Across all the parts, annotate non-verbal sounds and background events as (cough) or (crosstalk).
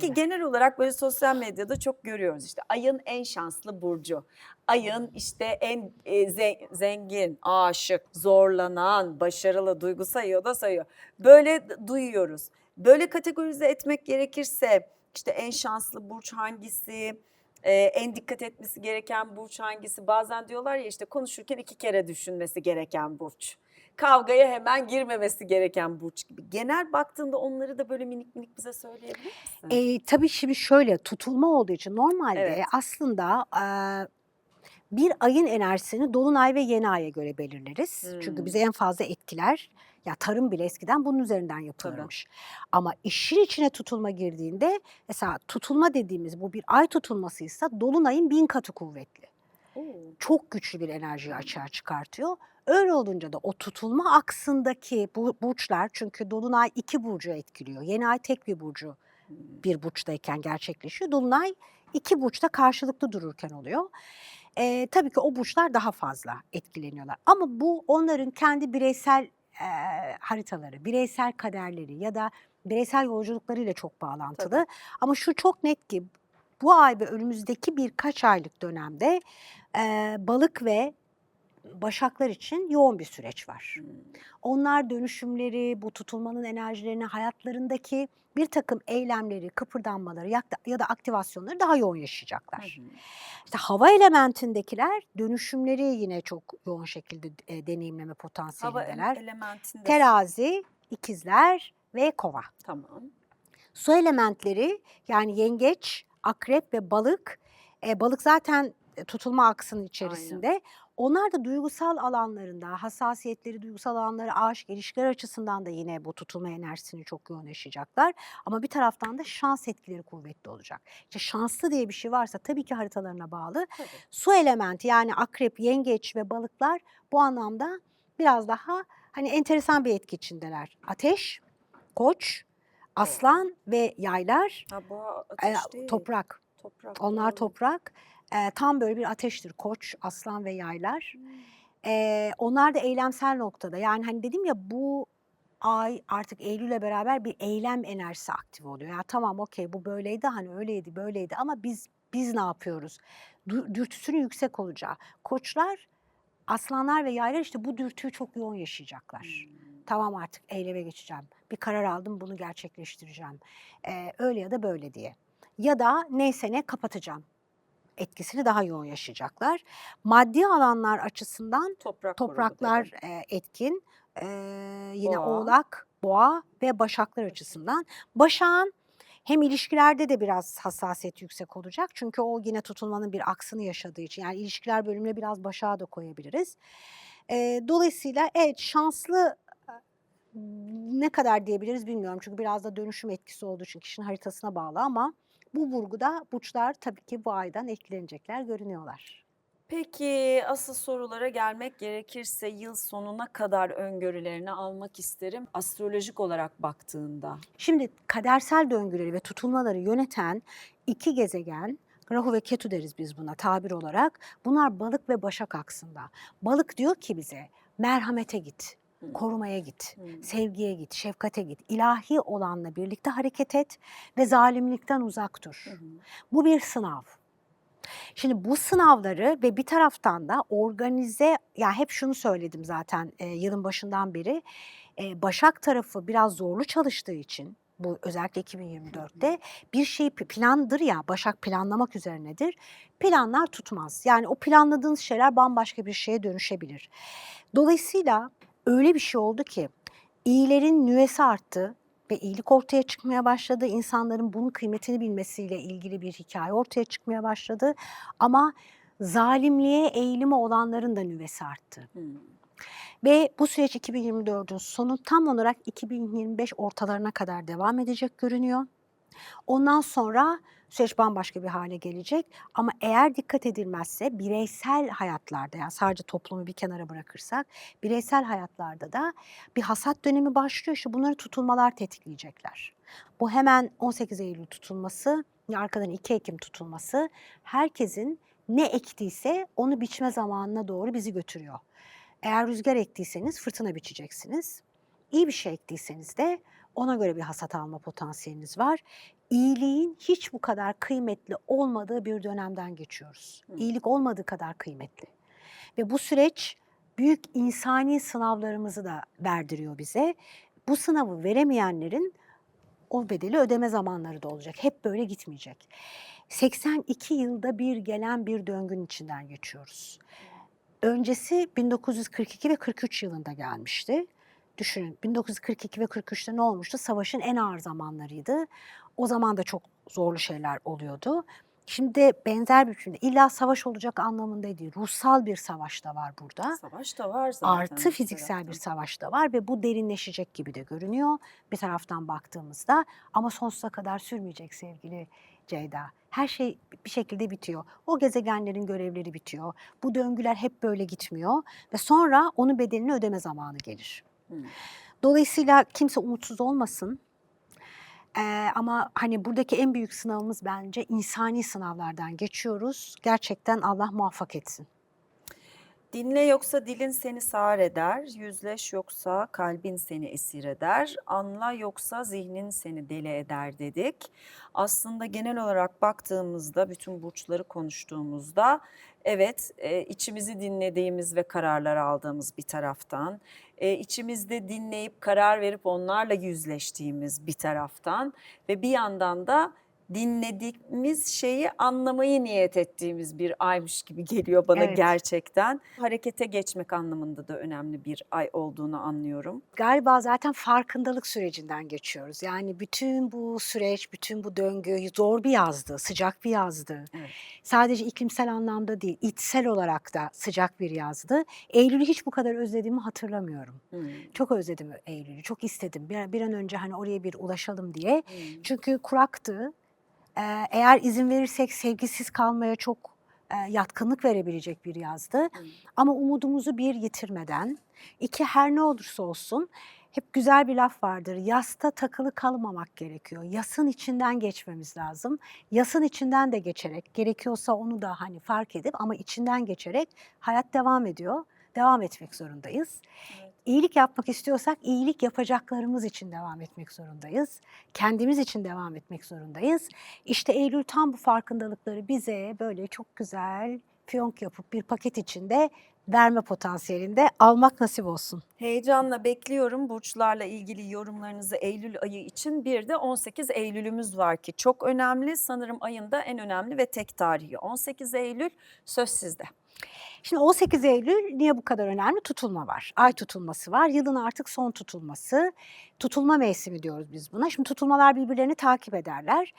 Peki genel olarak böyle sosyal medyada çok görüyoruz işte ayın en şanslı burcu. Ayın işte en e, ze- zengin, aşık, zorlanan, başarılı, duygu sayıyor da sayıyor. Böyle duyuyoruz. Böyle kategorize etmek gerekirse işte en şanslı burç hangisi, e, en dikkat etmesi gereken burç hangisi? Bazen diyorlar ya işte konuşurken iki kere düşünmesi gereken burç. Kavgaya hemen girmemesi gereken burç gibi. Genel baktığında onları da böyle minik minik bize söyleyebilir misin? E, tabii şimdi şöyle tutulma olduğu için normalde Evet. aslında e, bir ayın enerjisini dolunay ve yeni aya göre belirleriz. Çünkü Hmm. bizi en fazla etkiler. Ya tarım bile eskiden bunun üzerinden yapılırmış. Ama işin içine tutulma girdiğinde mesela tutulma dediğimiz bu bir ay tutulmasıysa dolunayın bin katı kuvvetli. Oo. Çok güçlü bir enerjiyi açığa çıkartıyor. Öyle olunca da o tutulma aksındaki bu burçlar çünkü dolunay iki burcu etkiliyor. Yeni ay tek bir burcu Hmm. bir burçtayken gerçekleşiyor. Dolunay iki burçta karşılıklı dururken oluyor. Ee, tabii ki o burçlar daha fazla etkileniyorlar. Ama bu onların kendi bireysel e, haritaları, bireysel kaderleri ya da bireysel yolculuklarıyla çok bağlantılı. Tabii. Ama şu çok net ki bu ay ve önümüzdeki birkaç aylık dönemde e, balık ve başaklar için yoğun bir süreç var. Hmm. Onlar dönüşümleri, bu tutulmanın enerjilerini, hayatlarındaki bir takım eylemleri, kıpırdanmaları ya da, aktivasyonları daha yoğun yaşayacaklar. Hı. İşte hava elementindekiler dönüşümleri yine çok yoğun şekilde e, deneyimleme Hava potansiyelindeler. elementinde. Terazi, ikizler ve kova. Tamam. Su elementleri yani yengeç, akrep ve balık. E, balık zaten e, tutulma aksının içerisinde. Onlar da duygusal alanlarında, hassasiyetleri, duygusal alanları, aşk, ilişkiler açısından da yine bu tutulma enerjisini çok yoğun yaşayacaklar. Ama bir taraftan da şans etkileri kuvvetli olacak. İşte şanslı diye bir şey varsa tabii ki haritalarına bağlı. Tabii. Su elementi yani akrep, yengeç ve balıklar bu anlamda biraz daha hani enteresan bir etki içindeler. Ateş, koç, aslan ve yaylar, Ha, bu e, ateş değil. toprak. Toprak. Onlar toprak. E, tam böyle bir ateştir. Koç, aslan ve yaylar. Hmm. E, onlar da eylemsel noktada. Yani hani dedim ya bu ay artık Eylül'le beraber bir eylem enerjisi aktif oluyor. Ya tamam okey bu böyleydi hani öyleydi böyleydi ama biz biz ne yapıyoruz? Dü- Dürtüsünün yüksek olacağı. Koçlar, aslanlar ve yaylar işte bu dürtüyü çok yoğun yaşayacaklar. Hmm. Tamam artık eyleme geçeceğim. Bir karar aldım bunu gerçekleştireceğim. Ee, öyle ya da böyle diye. Ya da neyse ne kapatacağım. Etkisini daha yoğun yaşayacaklar. Maddi alanlar açısından Toprak topraklar e, etkin. Ee, yine Boğa. oğlak, boğa ve başaklar açısından. Başağın hem ilişkilerde de biraz hassasiyet yüksek olacak. Çünkü o yine tutulmanın bir aksını yaşadığı için. Yani ilişkiler bölümüne biraz başağı da koyabiliriz. Ee, dolayısıyla evet şanslı e, ne kadar diyebiliriz bilmiyorum. Çünkü biraz da dönüşüm etkisi olduğu için kişinin haritasına bağlı ama bu vurguda burçlar tabii ki bu aydan etkilenecekler görünüyorlar. Peki asıl sorulara gelmek gerekirse yıl sonuna kadar öngörülerini almak isterim. Astrolojik olarak baktığında. Şimdi kadersel döngüleri ve tutulmaları yöneten iki gezegen, Rahu ve Ketu deriz biz buna tabir olarak. Bunlar balık ve başak aksında. Balık diyor ki bize merhamete git, Korumaya git, sevgiye git, şefkate git. ilahi olanla birlikte hareket et ve zalimlikten uzak dur. Hı. Bu bir sınav. Şimdi bu sınavları ve bir taraftan da organize, ya hep şunu söyledim zaten e, yılın başından beri. E, Başak tarafı biraz zorlu çalıştığı için bu özellikle 2024'te bir şey plandır ya Başak planlamak üzerinedir. Planlar tutmaz. Yani o planladığınız şeyler bambaşka bir şeye dönüşebilir. Dolayısıyla öyle bir şey oldu ki iyilerin nüvesi arttı ve iyilik ortaya çıkmaya başladı. İnsanların bunun kıymetini bilmesiyle ilgili bir hikaye ortaya çıkmaya başladı. Ama zalimliğe eğilimi olanların da nüvesi arttı. Hmm. Ve bu süreç 2024'ün sonu tam olarak 2025 ortalarına kadar devam edecek görünüyor. Ondan sonra süreç bambaşka bir hale gelecek. Ama eğer dikkat edilmezse bireysel hayatlarda yani sadece toplumu bir kenara bırakırsak bireysel hayatlarda da bir hasat dönemi başlıyor. İşte bunları tutulmalar tetikleyecekler. Bu hemen 18 Eylül tutulması, arkadan 2 Ekim tutulması herkesin ne ektiyse onu biçme zamanına doğru bizi götürüyor. Eğer rüzgar ektiyseniz fırtına biçeceksiniz. İyi bir şey ektiyseniz de Ona göre bir hasat alma potansiyeliniz var. İyiliğin hiç bu kadar kıymetli olmadığı bir dönemden geçiyoruz. Hı. İyilik olmadığı kadar kıymetli. Ve bu süreç büyük insani sınavlarımızı da verdiriyor bize. Bu sınavı veremeyenlerin o bedeli ödeme zamanları da olacak. Hep böyle gitmeyecek. 82 yılda bir gelen bir döngünün içinden geçiyoruz. Öncesi 1942 ve 43 yılında gelmişti. Düşünün 1942 ve 43'te ne olmuştu? Savaşın en ağır zamanlarıydı. O zaman da çok zorlu şeyler oluyordu. Şimdi benzer bir biçimde illa savaş olacak anlamında değil. Ruhsal bir savaş da var burada. Savaş da var zaten. Artı fiziksel bir savaş da var ve bu derinleşecek gibi de görünüyor bir taraftan baktığımızda. Ama sonsuza kadar sürmeyecek sevgili Ceyda. Her şey bir şekilde bitiyor. O gezegenlerin görevleri bitiyor. Bu döngüler hep böyle gitmiyor ve sonra onun bedelini ödeme zamanı gelir. Dolayısıyla kimse umutsuz olmasın. Ee, ama hani buradaki en büyük sınavımız bence insani sınavlardan geçiyoruz. Gerçekten Allah muvaffak etsin. Dinle yoksa dilin seni sağır eder, yüzleş yoksa kalbin seni esir eder, anla yoksa zihnin seni deli eder dedik. Aslında genel olarak baktığımızda, bütün burçları konuştuğumuzda evet e, içimizi dinlediğimiz ve kararlar aldığımız bir taraftan, e, içimizde dinleyip karar verip onlarla yüzleştiğimiz bir taraftan ve bir yandan da dinlediğimiz şeyi anlamayı niyet ettiğimiz bir aymış gibi geliyor bana Evet. gerçekten. Harekete geçmek anlamında da önemli bir ay olduğunu anlıyorum. Galiba zaten farkındalık sürecinden geçiyoruz. Yani bütün bu süreç, bütün bu döngü zor bir yazdı, sıcak bir yazdı. Evet. Sadece iklimsel anlamda değil, içsel olarak da sıcak bir yazdı. Eylül'ü hiç bu kadar özlediğimi hatırlamıyorum. Hmm. Çok özledim Eylül'ü, çok istedim. Bir, bir an önce hani oraya bir ulaşalım diye. Hmm. Çünkü kuraktı. Ee, eğer izin verirsek sevgisiz kalmaya çok e, yatkınlık verebilecek bir yazdı. Hmm. Ama umudumuzu bir yitirmeden, iki her ne olursa olsun hep güzel bir laf vardır. Yasta takılı kalmamak gerekiyor. Yasın içinden geçmemiz lazım. Yasın içinden de geçerek, gerekiyorsa onu da hani fark edip ama içinden geçerek hayat devam ediyor. Devam etmek zorundayız. Evet. İyilik yapmak istiyorsak iyilik yapacaklarımız için devam etmek zorundayız. Kendimiz için devam etmek zorundayız. İşte Eylül tam bu farkındalıkları bize böyle çok güzel fiyonk yapıp bir paket içinde verme potansiyelinde almak nasip olsun. Heyecanla bekliyorum burçlarla ilgili yorumlarınızı Eylül ayı için. Bir de 18 Eylül'ümüz var ki çok önemli. Sanırım ayında en önemli ve tek tarihi 18 Eylül. Söz sizde. Şimdi 18 Eylül niye bu kadar önemli? Tutulma var. Ay tutulması var. Yılın artık son tutulması. Tutulma mevsimi diyoruz biz buna. Şimdi tutulmalar birbirlerini takip ederler.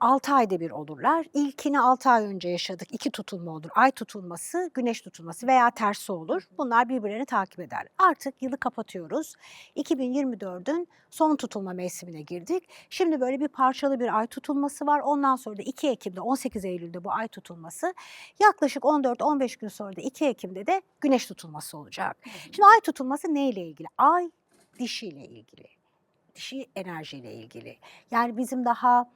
6 ayda bir olurlar. İlkini 6 ay önce yaşadık. İki tutulma olur. Ay tutulması, güneş tutulması veya tersi olur. Bunlar birbirlerini takip eder. Artık yılı kapatıyoruz. 2024'ün son tutulma mevsimine girdik. Şimdi böyle bir parçalı bir ay tutulması var. Ondan sonra da 2 Ekim'de 18 Eylül'de bu ay tutulması. Yaklaşık 14-15 gün sonra da 2 Ekim'de de güneş tutulması olacak. Şimdi ay tutulması neyle ilgili? Ay dişiyle ilgili. Dişi enerjiyle ilgili. Yani bizim daha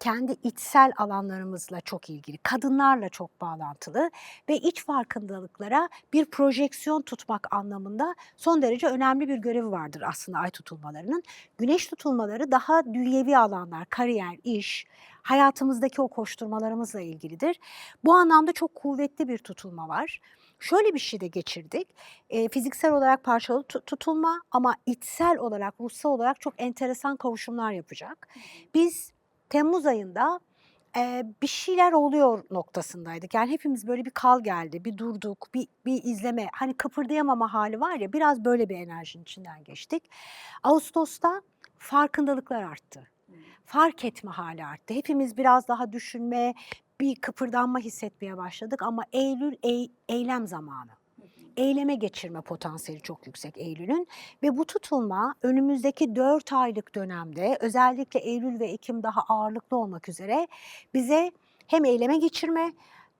kendi içsel alanlarımızla çok ilgili, kadınlarla çok bağlantılı ve iç farkındalıklara bir projeksiyon tutmak anlamında son derece önemli bir görevi vardır aslında ay tutulmalarının. Güneş tutulmaları daha dünyevi alanlar, kariyer, iş, hayatımızdaki o koşturmalarımızla ilgilidir. Bu anlamda çok kuvvetli bir tutulma var. Şöyle bir şey de geçirdik. E, fiziksel olarak parçalı tu- tutulma ama içsel olarak, ruhsal olarak çok enteresan kavuşumlar yapacak. Biz Temmuz ayında e, bir şeyler oluyor noktasındaydık. Yani hepimiz böyle bir kal geldi, bir durduk, bir, bir izleme, hani kıpırdayamama hali var ya biraz böyle bir enerjinin içinden geçtik. Ağustos'ta farkındalıklar arttı. Fark etme hali arttı. Hepimiz biraz daha düşünme, bir kıpırdanma hissetmeye başladık ama Eylül ey- eylem zamanı. Eyleme geçirme potansiyeli çok yüksek Eylül'ün ve bu tutulma önümüzdeki 4 aylık dönemde özellikle Eylül ve Ekim daha ağırlıklı olmak üzere bize hem eyleme geçirme,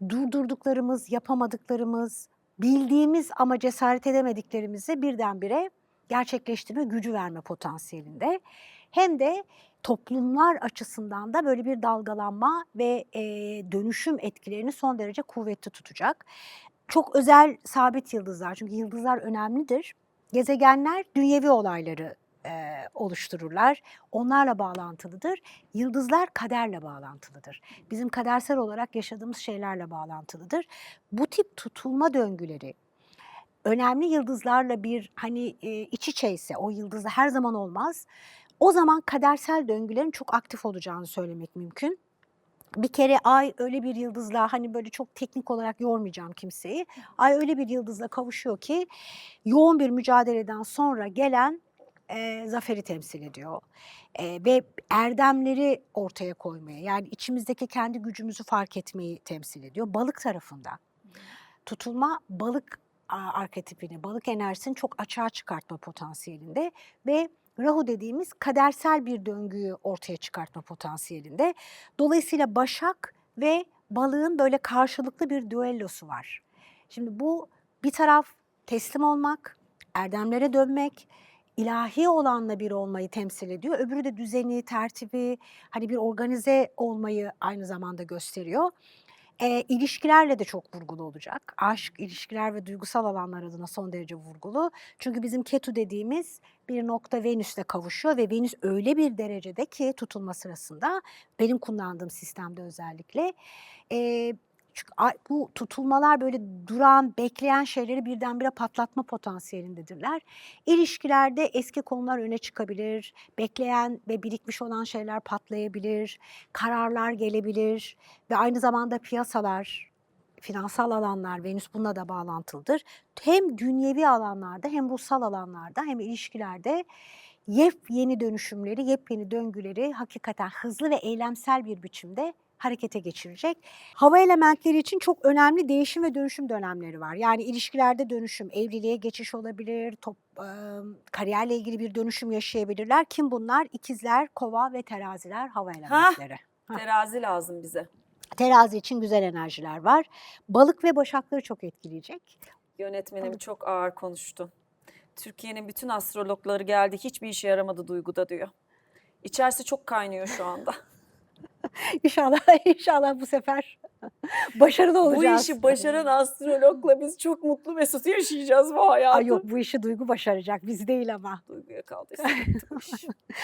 durdurduklarımız, yapamadıklarımız, bildiğimiz ama cesaret edemediklerimizi birdenbire gerçekleştirme gücü verme potansiyelinde. Hem de toplumlar açısından da böyle bir dalgalanma ve e, dönüşüm etkilerini son derece kuvvetli tutacak. Çok özel sabit yıldızlar çünkü yıldızlar önemlidir. Gezegenler dünyevi olayları e, oluştururlar. Onlarla bağlantılıdır. Yıldızlar kaderle bağlantılıdır. Bizim kadersel olarak yaşadığımız şeylerle bağlantılıdır. Bu tip tutulma döngüleri önemli yıldızlarla bir hani e, iç içeyse o yıldızla her zaman olmaz. O zaman kadersel döngülerin çok aktif olacağını söylemek mümkün. Bir kere ay öyle bir yıldızla hani böyle çok teknik olarak yormayacağım kimseyi. Ay öyle bir yıldızla kavuşuyor ki yoğun bir mücadeleden sonra gelen e, zaferi temsil ediyor. E, ve erdemleri ortaya koymaya yani içimizdeki kendi gücümüzü fark etmeyi temsil ediyor. Balık tarafında tutulma balık arketipini, balık enerjisini çok açığa çıkartma potansiyelinde ve Rahu dediğimiz kadersel bir döngüyü ortaya çıkartma potansiyelinde. Dolayısıyla Başak ve balığın böyle karşılıklı bir düellosu var. Şimdi bu bir taraf teslim olmak, erdemlere dönmek, ilahi olanla bir olmayı temsil ediyor. Öbürü de düzeni, tertibi, hani bir organize olmayı aynı zamanda gösteriyor. E, ilişkilerle de çok vurgulu olacak. Aşk, ilişkiler ve duygusal alanlar adına son derece vurgulu. Çünkü bizim Ketu dediğimiz bir nokta Venüs'le kavuşuyor ve Venüs öyle bir derecede ki tutulma sırasında benim kullandığım sistemde özellikle e, çünkü bu tutulmalar böyle duran, bekleyen şeyleri birdenbire patlatma potansiyelindedirler. İlişkilerde eski konular öne çıkabilir, bekleyen ve birikmiş olan şeyler patlayabilir, kararlar gelebilir ve aynı zamanda piyasalar, finansal alanlar, Venüs bununla da bağlantılıdır. Hem dünyevi alanlarda hem ruhsal alanlarda hem ilişkilerde yepyeni dönüşümleri, yepyeni döngüleri hakikaten hızlı ve eylemsel bir biçimde harekete geçirecek. Hava elementleri için çok önemli değişim ve dönüşüm dönemleri var. Yani ilişkilerde dönüşüm, evliliğe geçiş olabilir, top, e, kariyerle ilgili bir dönüşüm yaşayabilirler. Kim bunlar? İkizler, kova ve teraziler hava elementleri. Hah. Terazi lazım bize. Terazi için güzel enerjiler var. Balık ve başakları çok etkileyecek. Yönetmenim Balık. çok ağır konuştu. Türkiye'nin bütün astrologları geldi hiçbir işe yaramadı duyguda diyor. İçerisi çok kaynıyor şu anda. (laughs) (laughs) İnşallah inşallah bu sefer (laughs) başarılı bu olacağız. işi başaran astrologla biz çok mutlu mesut yaşayacağız bu hayatı. Ay yok bu işi Duygu başaracak biz değil ama. Duyguya kaldıysa bu. (laughs)